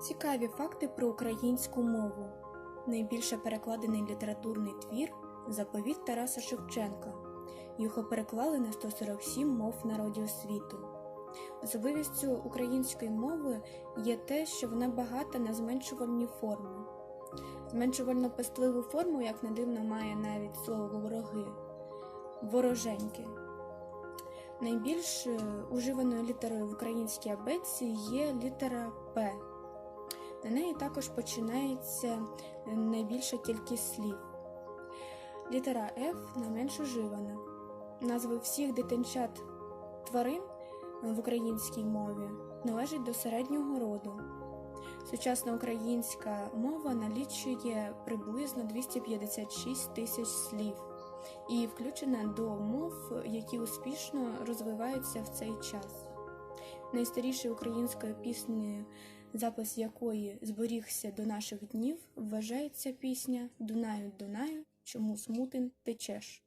Цікаві факти про українську мову. Найбільше перекладений літературний твір Заповіт Тараса Шевченка. Його переклали на 147 мов народів світу. Особливістю української мови є те, що вона багата на зменшувальні форми. Зменшувально пестливу форму, як не дивно, має навіть слово вороги вороженьки. Найбільш е, уживаною літерою в українській абетці є літера П. На неї також починається е, найбільша кількість слів. Літера Ф найменш уживана. Назви всіх дитинчат тварин в українській мові належать до середнього роду. Сучасна українська мова налічує приблизно 256 тисяч слів і включена до мов, які успішно розвиваються в цей час. Найстарішою українською піснею, запис якої зберігся до наших днів, вважається пісня Дунаю, Дунаю, чому смутен течеш.